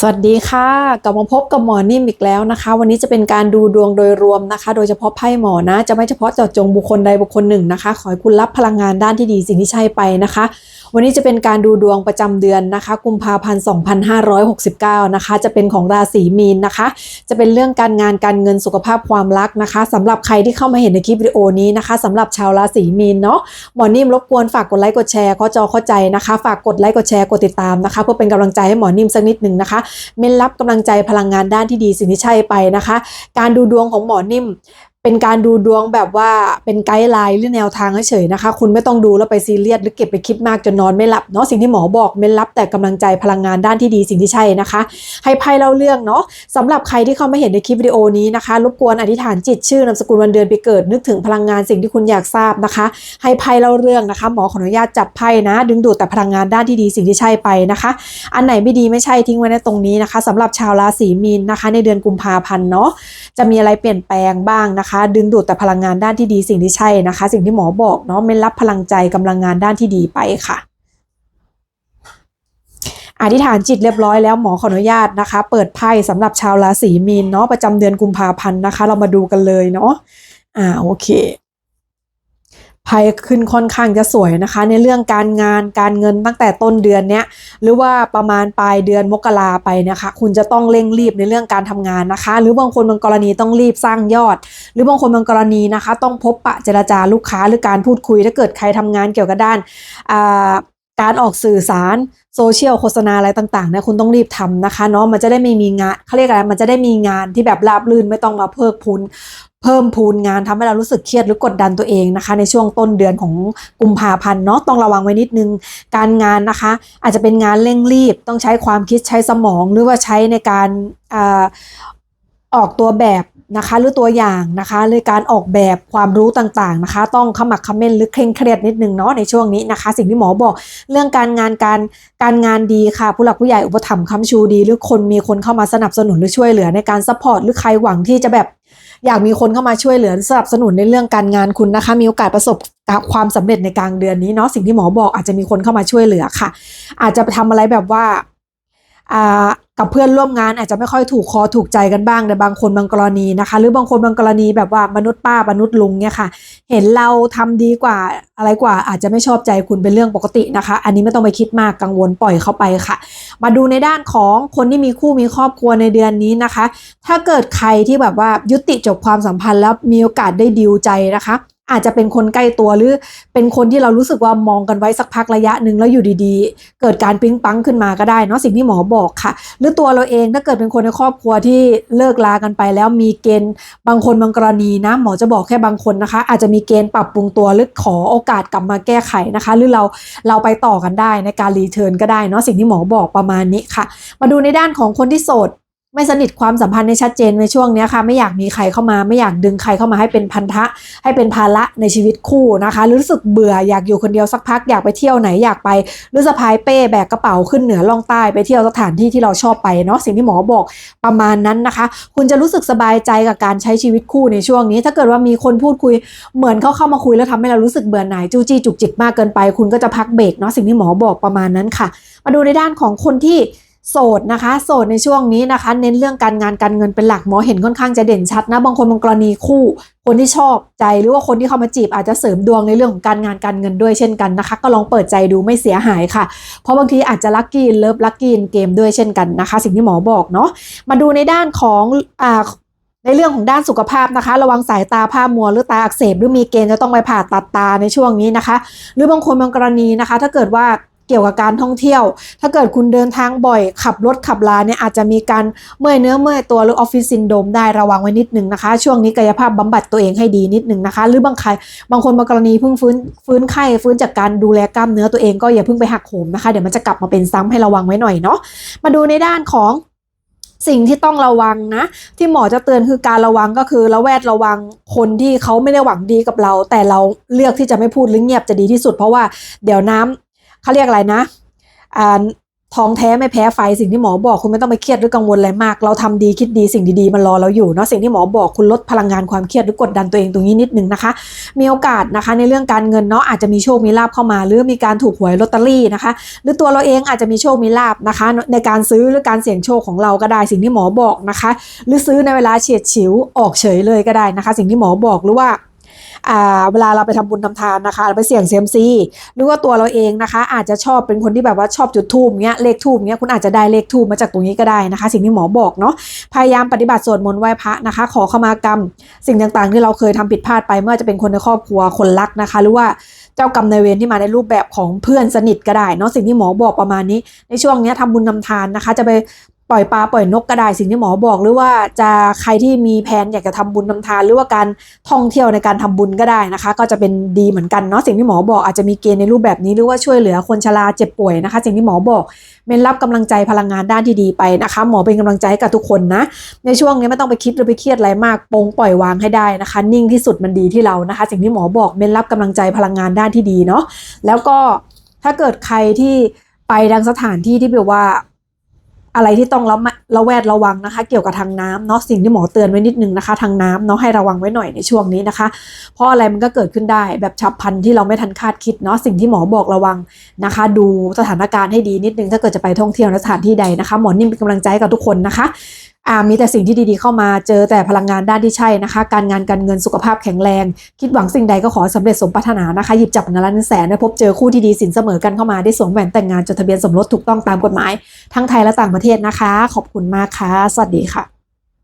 สวัสดีค่ะกลับมาพบกับหมอนิ่มอีกแล้วนะคะ วันนี้จะเป็นการดูดวงโดยรวมนะคะ โดยเฉพาะไพ่หมอนะ จะไม่เฉพาะเจาะจงบุคคลใดบุคคลหนึ่งนะคะ ขอให้คุณรับพลังงานด้านที่ดีสิ่งที่ใช่ไปนะคะ วันนี้จะเป็นการดูดวงประจำเดือนนะคะ กุมภาพันธ์ 2569 นะคะ จะเป็นของราศีมีนนะคะ จะเป็นเรื่องการงานการเงินสุขภาพความรักนะคะสำหรับใครที่เข้ามาเห็นในคลิปวิดีโอนี้นะคะสำหรับชาวราศีมีนเนาะหมอนิ่มรบกวนฝากกดไลค์กดแชร์เข้อจอเข้าใจนะคะ ฝากกดไลค์กดแชร์กดติดตามนะคะ เพื่อเป็นกำลังใจให้หมอนิ่มสักนิดหนึ่งนะคะเม้นรับกำลังใจพลังงานด้านที่ดีสิ่งที่ใช่ไปนะคะ การดูดวงของหมอนิ่ม เป็นการดูดวงแบบว่าเป็นไกด์ไลน์หรือแนวทางเฉยๆนะคะ คุณไม่ต้องดูแล้วไปซีเรียสหรือเก็บไปคิดมากจนนอนไม่หลับเนาะสิ่งที่หมอบอกเม้นรับแต่กำลังใจพลังงานด้านที่ดีสิ่งที่ใช่นะคะ ให้ไพ่เล่าเรื่องเนาะสำหรับใครที่เข้ามาเห็นในคลิปวิดีโอนี้นะคะรบกวนอธิษฐานจิตชื่อนามสกุลวันเดือนปีเกิดนึกถึงพลังงานสิ่งที่คุณอยากทราบนะคะ ให้ไพ่เล่าเรื่องนะคะ หมอขออนุญาตจับไพ่นะ ดึงดูดแต่พลังงานด้านที่ดีสิ่งที่ใช่ไปนะคะ อันไหนไม่ดีไม่ใช่ทิ้งไว้ในตรงนี้นะคะสำหรับชาวราศีมีนนะคะ ในเดือนกุมภาพันธ์เนาะจะมีอะไรเปลี่ยนแปลงบ้างนะคะดึงดูดแต่พลังงานด้านที่ดีสิ่งที่ใช่นะคะ สิ่งที่หมอบอกเนาะไม่รับพลังใจกำลังงานด้านที่ดีไปค่ะอธิษฐานจิตเรียบร้อยแล้วหมอขออนุญาตนะคะ เปิดไพ่สำหรับชาวราศีมีนเนาะประจำเดือนกุมภาพันธ์นะคะ เรามาดูกันเลยเนาะอ่าโอเค ไพ่ขึ้นค่อนข้างจะสวยนะคะ ในเรื่องการงานการเงินตั้งแต่ต้นเดือนเนี้ยหรือว่าประมาณปลายเดือนมกราไปนะคะ คุณจะต้องเร่งรีบในเรื่องการทำงานนะคะ หรือบางคนบางกรณีต้องรีบสร้างยอด หรือบางคนบางกรณีนะคะ ต้องพบปะเจรจาลูกค้าหรือการพูดคุยถ้าเกิดใครทำงานเกี่ยวกับด้านการออกสื่อสาร โซเชียลโฆษณาอะไรต่างๆเนี่ยคุณต้องรีบทำนะคะเนาะมันจะได้ไม่มีงานเขาเรียกอะไรมันจะได้มีงานที่แบบราบรื่นไม่ต้องมาเพิ่มพูนเพิ่มพูนงานทำให้เรารู้สึกเครียดหรือกดดันตัวเองนะคะ ในช่วงต้นเดือนของกุมภาพันธ์เนาะต้องระวังไว้นิดนึงการงานนะคะ อาจจะเป็นงานเร่งรีบ ต้องใช้ความคิดใช้สมองหรือว่าใช้ในการอาออกตัวแบบ นะคะหรือตัวอย่างนะคะหรือการออกแบบความรู้ต่างๆนะคะ ต้องขมักขม้นหรือเคร่งเครียดนิดนึงเนาะในช่วงนี้นะคะ สิ่งที่หมอบอกเรื่องการงานการการงานดีค่ะ ผู้หลักผู้ใหญ่อุปถัมภ์ค้ำชูดี หรือคนมีคนเข้ามาสนับสนุนหรือช่วยเหลือในการซัพพอร์ตหรือใครหวังที่จะแบบอยากมีคนเข้ามาช่วยเหลือสนับสนุนในเรื่องการงานคุณนะคะ มีโอกาสประสบความสำเร็จในกลางเดือนนี้เนาะสิ่งที่หมอบอกอาจจะมีคนเข้ามาช่วยเหลือค่ะ อาจจะไปทำอะไรแบบว่าอ่า กับเพื่อนร่วมงานอาจจะไม่ค่อยถูกคอถูกใจกันบ้างในบางคนบางกรณีนะคะ หรือบางคนบางกรณีแบบว่ามนุษย์ป้ามนุษย์ลุงเนี่ยค่ะ เห็นเราทำดีกว่าอะไรกว่าอาจจะไม่ชอบใจคุณเป็นเรื่องปกตินะคะ อันนี้ไม่ต้องไปคิดมากกังวลปล่อยเข้าไปค่ะ มาดูในด้านของคนที่มีคู่มีครอบครัวในเดือนนี้นะคะ ถ้าเกิดใครที่แบบว่ายุติจบความสัมพันธ์แล้วมีโอกาสได้ดิวใจนะคะอาจจะเป็นคนใกล้ตัวหรือเป็นคนที่เรารู้สึกว่ามองกันไว้สักพักระยะหนึ่งแล้วอยู่ดีๆ เกิดการปิ๊งปังขึ้นมาก็ได้เนาะสิ่งที่หมอบอกค่ะ หรือตัวเราเองถ้าเกิดเป็นคนในครอบครัวที่เลิกลากันไปแล้วมีเกณฑ์บางคนบางกรณีนะหมอจะบอกแค่บางคนนะคะ อาจจะมีเกณฑ์ปรับปรุงตัวหรือขอโอกาสกลับมาแก้ไขนะคะ หรือเราเราไปต่อกันได้ในการรีเทิร์นก็ได้เนาะสิ่งที่หมอบอกประมาณนี้ค่ะ มาดูในด้านของคนที่โสด ไม่สนิทความสัมพันธ์ในชัดเจนในช่วงนี้ค่ะ ไม่อยากมีใครเข้ามาไม่อยากดึงใครเข้ามาให้เป็นพันธะ ให้เป็นภาระในชีวิตคู่นะคะ รู้สึกเบื่ออยากอยู่คนเดียวสักพักอยากไปเที่ยวไหนอยากไป หรือสะพายเป้แบกกระเป๋าขึ้นเหนือล่องใต้ไปเที่ยวสถานที่ที่เราชอบไปเนาะสิ่งที่หมอบอกประมาณนั้นนะคะ คุณจะรู้สึกสบายใจกับการใช้ชีวิตคู่ในช่วงนี้ ถ้าเกิดว่ามีคนพูดคุยเหมือนเขาเข้ามาคุยแล้วทำให้เรารู้สึกเบื่อหน่ายจู้จี้จุกจิกมากเกินไป คุณก็จะพักเบรกเนาะสิ่งที่หมอบอกประมาณนั้นค่ะ มาดูในด้านของคนที่ โสดนะคะ โสดในช่วงนี้นะคะ เน้นเรื่องการงานการเงินเป็นหลักหมอเห็นค่อนข้างจะเด่นชัดนะ บางคนบางกรณีคู่ คนที่ชอบใจหรือว่าคนที่เข้ามาจีบอาจจะเสริมดวงในเรื่องของการงานการเงินด้วยเช่นกันนะคะ ก็ลองเปิดใจดูไม่เสียหายค่ะ เพราะบางทีอาจจะลัคกี้เลิฟลัคกี้เกมด้วยเช่นกันนะคะ สิ่งที่หมอบอกเนาะมาดูในด้านของอ่าในเรื่องของด้านสุขภาพนะคะ ระวังสายตาผ้ามัวหรือตาอักเสบหรือมีเกณฑ์จะต้องไปผ่าตัดตาในช่วงนี้นะคะ หรือบางคนบางกรณีนะคะ ถ้าเกิดว่า เกี่ยวกับการท่องเที่ยว ถ้าเกิดคุณเดินทางบ่อย ขับรถขับลาเนี่ยอาจจะมีการเมื่อยเนื้อเมื่อยตัวหรือออฟฟิศซินโดมได้ระวังไว้นิดนึงนะคะ ช่วงนี้กายภาพบำบัดตัวเองให้ดีนิดนึงนะคะ หรือบางใครบางคนบางกรณีเพิ่งฟื้นฟื้นไข้ฟื้นจากการดูแลกล้ามเนื้อตัวเองก็อย่าเพิ่งไปหักโหมนะคะ เดี๋ยวมันจะกลับมาเป็นซ้ำให้ระวังไว้หน่อยเนาะมาดูในด้านของสิ่งที่ต้องระวังนะ ที่หมอจะเตือนคือการระวังก็คือระแวดระวังคนที่เขาไม่ได้หวังดีกับเรา แต่เราเลือกที่จะไม่พูดหรือเงียบจะดีที่สุด เพราะว่าเดี๋ยวน้ำ เขาเรียกอะไรนะอ่าทองแท้ไม่แพ้ไฟสิ่งที่หมอบอกคุณไม่ต้องไปเครียดหรือกังวลอะไรมาก เราทำดีคิดดีสิ่งดีๆมันรอเราอยู่เนาะสิ่งที่หมอบอกคุณลดพลังงานความเครียดหรือกดดันตัวเองตรงนี้นิดนึงนะคะ มีโอกาสนะคะในเรื่องการเงินเนาะอาจจะมีโชคมีลาบเข้ามา หรือมีการถูกหวยลอตเตอรี่นะคะ หรือตัวเราเองอาจจะมีโชคมีลาบนะคะ ในการซื้อหรือการเสี่ยงโชคของเราก็ได้สิ่งที่หมอบอกนะคะ หรือซื้อในเวลาเฉียดฉิวออกเฉยเลยก็ได้นะคะ สิ่งที่หมอบอกหรือว่า เวลาเราไปทำบุญทำทานนะคะเราไปเสี่ยงเซียมซีหรือว่าตัวเราเองนะคะ อาจจะชอบเป็นคนที่แบบว่าชอบจุดทูบเงี้ยเลขทูบเงี้ยคุณอาจจะได้เลขทูบมาจากตรงนี้ก็ได้นะคะ สิ่งที่หมอบอกเนาะพยายามปฏิบัติสวดมนต์ไหว้พระนะคะ ขอขมากรรม สิ่งต่างๆ ที่เราเคยทำผิดพลาดไปไม่ว่าจะเป็นคนในครอบครัวคนรักนะคะ หรือว่าเจ้ากรรมนายเวรที่มาในรูปแบบของเพื่อนสนิทก็ได้เนาะสิ่งที่หมอบอกประมาณนี้ ในช่วงนี้ยทำบุญทำทานนะคะ จะไป ปล่อยปลาปล่อยนกก็ได้สิ่งที่หมอบอก หรือว่าจะใครที่มีแผนอยากจะทำบุญทำทาน หรือว่าการท่องเที่ยวในการทำบุญก็ได้นะคะ ก็จะเป็นดีเหมือนกันเนาะสิ่งที่หมอบอกอาจจะมีเกณฑ์ในรูปแบบนี้หรือว่าช่วยเหลือคนชราเจ็บป่วยนะคะ สิ่งที่หมอบอกเมนรับกำลังใจพลังงานด้านที่ดีไปนะคะ หมอเป็นกำลังใจให้กับทุกคนนะ ในช่วงนี้ไม่ต้องไปคิดหรือไปเครียดอะไรมากปลงปล่อยวางให้ได้นะคะ นิ่งที่สุดมันดีที่เรานะคะ สิ่งที่หมอบอกเมนรับกำลังใจพลังงานด้านที่ดีเนาะแล้วก็ถ้าเกิดใครที่ไปดังสถานที่ที่แบบว่า อะไรที่ต้องระมะระแวดระวังนะคะ เกี่ยวกับทางน้ำเนาะสิ่งที่หมอเตือนไว้นิดนึงนะคะ ทางน้ำเนาะให้ระวังไว้หน่อยในช่วงนี้นะคะ เพราะอะไรมันก็เกิดขึ้นได้แบบฉับพลันที่เราไม่ทันคาดคิดเนาะสิ่งที่หมอบอกระวังนะคะ ดูสถานการณ์ให้ดีนิดนึงถ้าเกิดจะไปท่องเที่ยวในสถานที่ใดนะคะ หมอนิ่มเป็นกำลังใจให้กับทุกคนนะคะ อ่ามีแต่สิ่งที่ดีๆเข้ามาเจอแต่พลังงานด้านที่ใช่นะคะ การงานการเงินสุขภาพแข็งแรง คิดหวังสิ่งใดก็ขอสำเร็จสมปรารถนานะคะ หยิบจับเงินล้านแสนได้พบเจอคู่ที่ดีสินเสมอกันเข้ามาได้สวมแหวนแต่งงานจดทะเบียนสมรสถูกต้องตามกฎหมาย ทั้งไทยและต่างประเทศนะคะ ขอบคุณมากค่ะสวัสดีค่ะ